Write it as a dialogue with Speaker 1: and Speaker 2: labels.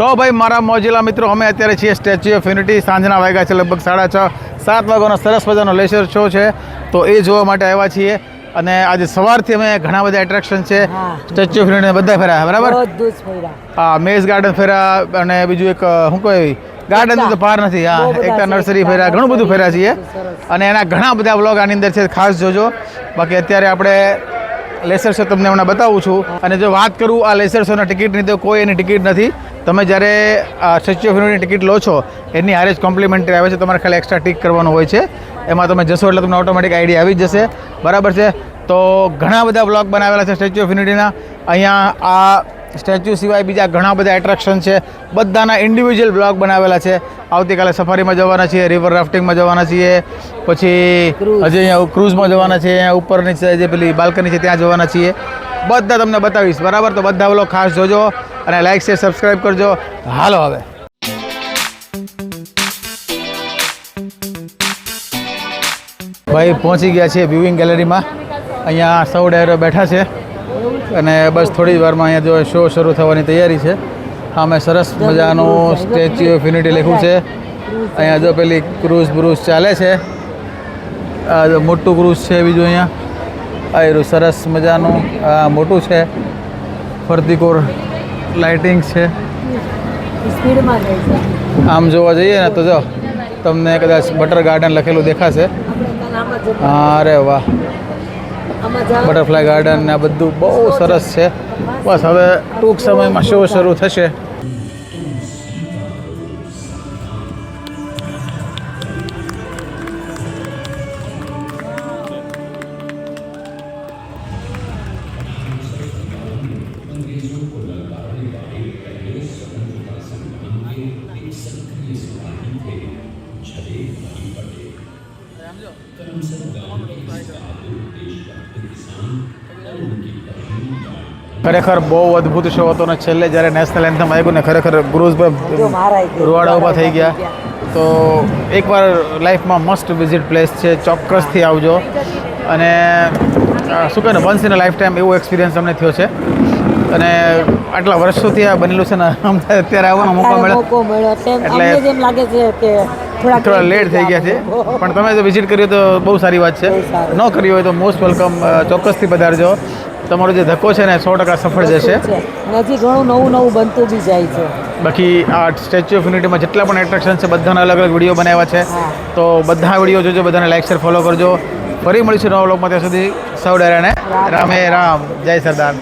Speaker 1: તો ભાઈ મારા મોજીલા મિત્રો અમે અત્યારે છીએ સ્ટેચ્યુ ઓફ યુનિટી સાંજના વાગ્યા છે લગભગ સાડા છ સાત વાગ્યાનો સરસ મજાનો લેસર શો છે. તો એ જોવા માટે આવ્યા છીએ. અને આજે સવારથી અમે ઘણા બધા એટ્રેક્શન છે. સ્ટેચ્યુ ઓફ યુનિટી બધા ફેર્યા બરાબર? હા મેઝ ગાર્ડન ફેર્યા અને બીજું એક શું કહે ગાર્ડન તો પાર નથી. હા એકતા નર્સરી ફેર્યા ઘણું બધું ફેર્યા છીએ. અને એના ઘણા બધા વ્લોગ આની અંદર છે ખાસ જોજો. બાકી અત્યારે આપણે લેસર શો તમને હમણાં બતાવું છું. અને જો વાત કરું આ લેસર શોના ટિકિટની, તો કોઈ એની ટિકિટ નથી. તમે જ્યારે સ્ટેચ્યુ ઓફ યુનિટીની ટિકિટ લો છો, એની હારે જ કોમ્પ્લિમેન્ટરી આવે છે. તમારે ખાલી એક્સ્ટ્રા ટિક કરવાનું હોય છે. એમાં તમે જશો એટલે તમને ઓટોમેટિક આઈડિયા આવી જશે. બરાબર છે? તો ઘણા બધા બ્લોગ બનાવેલા છે સ્ટેચ્યુ ઓફ યુનિટીના અહીંયા આ સ્ટેચ્યુ સિવાય બીજા ઘણા બધા એટ્રેક્શન છે. બધાના ઇન્ડિવિજ્યુઅલ બ્લોગ બનાવેલા છે. આવતીકાલે સફારીમાં જવાના છીએ રિવર રાફ્ટિંગમાં જવાના છીએ. પછી હજી અહીંયા ક્રૂઝમાં જવાના છે અહીંયા ઉપરની છે જે પેલી બાલ્કની છે ત્યાં જવાના છીએ. બધા તમને બતાવીશ. બરાબર? તો બધા વ્લોગ ખાસ જોજો અને લાઈક શેર સબસ્ક્રાઈબ કરજો. હાલો હવે. ભાઈ પહોંચી ગયા છીએ વ્યુઇંગ ગેલેરીમાં અહીંયા સૌ ડાયરો બેઠા છે. અને બસ થોડી વારમાં અહીંયા જો શો શરૂ થવાની તૈયારી છે. સામે સરસ મજાનું સ્ટેચ્યુ ઓફ યુનિટી લખ્યું છે. અહીંયા જો પેલી ક્રૂઝ બ્રુઝ ચાલે છે. આ જો મોટું ક્રૂઝ છે બીજું અહીંયા. આ સરસ મજાનું આ મોટું છે. ફરતીકોર લાઇટિંગ છે. આમ જોવા જઈએ ને તો જો તમને કદાચ બટર ગાર્ડન લખેલું દેખાશે. અરે વાહ. બટરફ્લાય ગાર્ડન ને આ બધું બહુ સરસ છે. બસ હવે ટૂંક સમયમાં શો શરૂ થશે. ખરેખર બહુ અદ્ભુત શો હતો ને છેલ્લે જ્યારે નેશનલ એન્થમ આવ્યું ને ખરેખર
Speaker 2: એક
Speaker 1: રૂવાડા ઊભા થઈ ગયા. તો એકવાર લાઈફમાં મસ્ટ વિઝિટ પ્લેસ છે ચોક્કસથી આવજો. અને શું કહે ને વન્સ ઇન લાઈફ ટાઈમ એવો એક્સપિરિયન્સ અમને થયો છે. અને આટલા વર્ષોથી આ બનેલું છે ને અત્યારે આવવાનો મોકો
Speaker 2: મળે
Speaker 1: મળ્યો.
Speaker 2: એટલે એમ લાગે છે કે થોડા
Speaker 1: લેટ થઈ ગયા છે. પણ તમે જો વિઝિટ કર્યો તો બહુ સારી વાત છે. ન કર્યું હોય તો મોસ્ટ વેલકમ ચોક્કસથી પધારજો. તમારો જે ધક્કો છે ને સો ટકા સફળ જશે.
Speaker 2: છે. ઘણું નવું નવું બનતું બી જાય છે.
Speaker 1: બાકી આ સ્ટેચ્યુ ઓફ યુનિટીમાં જેટલા પણ એટ્રેક્શન છે બધાના અલગ અલગ વીડિયો બનાવ્યા છે. તો બધા વીડિયો જોજો બધાને લાઈક શેર ફોલો કરજો. ફરી મળીશું નવા લોકમાં ત્યાં સુધી. સૌ ડેરાને રામે રામ. જય સરદાર.